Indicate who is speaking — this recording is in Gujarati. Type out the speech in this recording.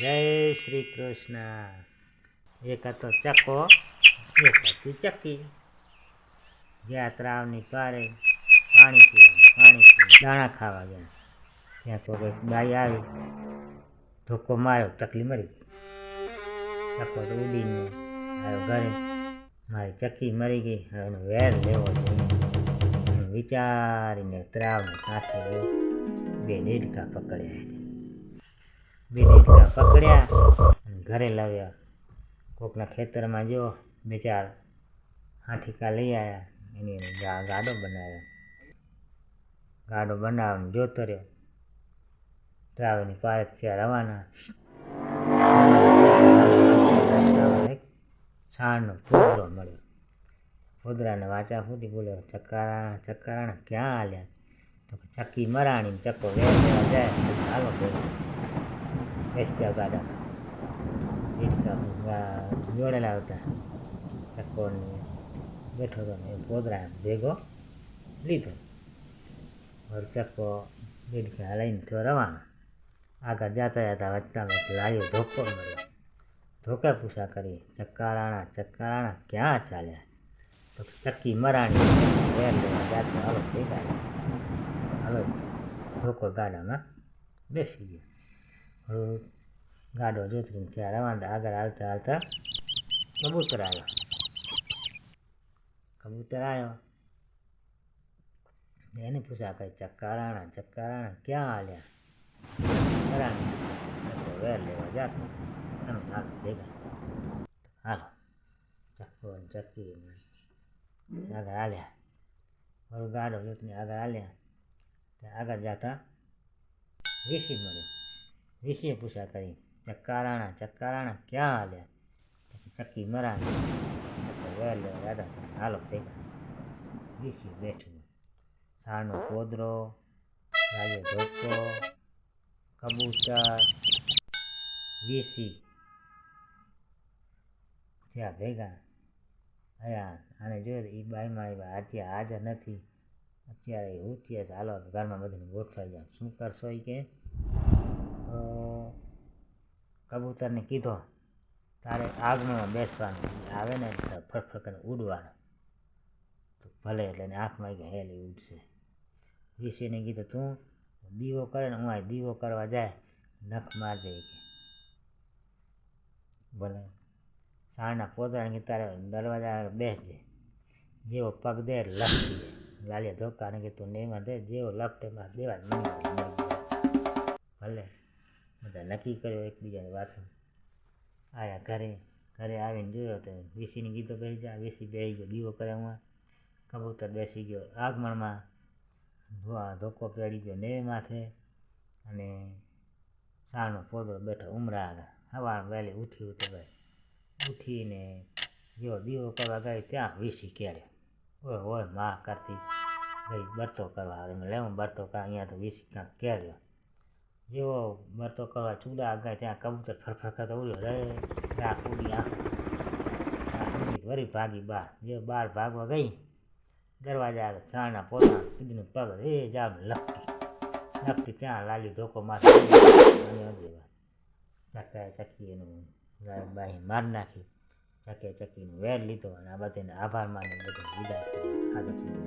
Speaker 1: જય શ્રી કૃષ્ણ. એક હતો ચકો એક હતી ચક્કી. જ્યાં ત્રાવની પારે પાણી પીવાનું પાણી પીવાનું, દાણા ખાવા ગયા. ત્યાં તો કંઈક ગાય આવી, ધોકો માર્યો ચકલી મરી ગઈ. ચકો તો ઉડીને આવ્યો ઘરે. મારી ચક્કી મરી ગઈ, હવે એનો વેર લેવો જોઈએ. વિચારીને ત્રાવને કાંઠે ગયો બે દેડકા પકડ્યા બે દેડકા પકડ્યા ઘરે લાવ્યા. કોકના ખેતરમાં જો બે ચાર હાથીકા લઈ આવ્યા, એની ગાડો બનાવ્યો. ગાડો બનાવીને જોતો રહ્યો ટ્રાવેલની પાર્ક થયા રવાના. સાણનો પોદરો મળ્યો. પોદરાને વાંચા ફૂટી બોલ્યો ચકારા ચકારાણા ક્યાં હાલ્યા તો ચક્કી મરાણી ચક્કો વેર જાય. હાલો ભાઈ બેસ્યા ગાડા ઈટકા જોડેલા હતા ચક્કોને બેઠો હતો ને પોદરા ભેગો લીધો ચક્કો ઈટકા હલાઈને થયો રવાના આગળ જતા જતા એક લાયો ધોકો મળ્યો ધોકે પૂછા કરી ચક્કારાણા ચક્કારાણા ક્યાં ચાલ્યા તો ચક્કી મરાણી જાતે હાલો ભેગા હાલો ધોકો ગાડામાં બેસી ગયો ગાડો જોતરીને ત્યારે વાંધા આગળ હાલતા હાલતા કબૂતર આવ્યો. કબૂતર આવ્યો. એને પૂછા કઈ ચક્કારાણા ચક્કારાણા ક્યાં ચક્કો વેર લેવા જાતો. તમે હાલો ભેગા. હાલો. ચક્કો ચક્કી આગળ હાલ્યા. મારું ગાડો જોતને આગળ હાલ્યા. ત્યાં આગળ જતા વીસી મળ્યો. વીસીએ પૂછા કરી, ચક્કારાણા ચક્કારાણા, ક્યાં હાલ્યા? ચક્કી મરાદા હાલો, ભેગા. વિશે બેઠું. સારનો પોદરો લાગે ધોકો, કબૂતર. વીસી ત્યાં ભેગા અયા આને જોયું એ બાઈમાં આવ્યા, અત્યારે હાજર નથી. અત્યારે હું છે હાલો, ઘરમાં બધાને ગોઠવાઈ જાય શું કરશો એ કે? કબૂતરને કીધો, તારે આગમાં બેસવાનું આવે ને તો ફટફટ ઉડવાનું. તો ભલે એટલે એને આંખમાં કે હેલી ઉડશે. ઋષિને કીધું, તું દીવો કરે ને હું દીવો કરવા જાય, નખ મારજે કે ભલે. સાંજના પોતરાને કે તારે દરવાજા બેસજે. જેવો પગ દે લપટી જાય લાલિયા ધોકાને કે તું નેમાં દે, જેવો લપટે દેવા મરી મરી. ભલે. બધા નક્કી કર્યો એકબીજાની વાત આયા ઘરે ઘરે આવીને જોયો તો વીસીની ગીતો બેસી ગયા વીસી બેસી ગયો, દીવો કરે હું કબૂતર બેસી ગયો આગમણમાં. ધોકો પેડી ગયો ને માથે અને સાણનો પોદરો બેઠો ઉમરા આગળ. સવાર વહેલી ઉઠી ઉઠી ભાઈ, ઉઠીને જો દીવો કરવા ગઈ ત્યાં વીસી કેળ્યો ઓય ઓયમાં કરતી. ગઈ બરતો કરવા આવે. લેવું બરતો કા, અહીંયા તો વીસી કાંક કેળ્યો. જેવો બરતો કરવા ચૂલા ગયા ત્યાં કબૂતર ફરફરતા ઉડ્યો રે રાખ ઉડી આંખ વરી ભાગી બહાર જે બહાર ભાગવા ગઈ, દરવાજા આગળ ચાણા પોતા, કીધું, પગ એ જામ લપટી. લપટી ત્યાં લાલી ધોકો મારી ચકાએ ચકી એનું બાહી માર નાખી. ચકે ચકીનું વેર લીધો અને આ બધાને આભાર માની બધું વિદાય આદત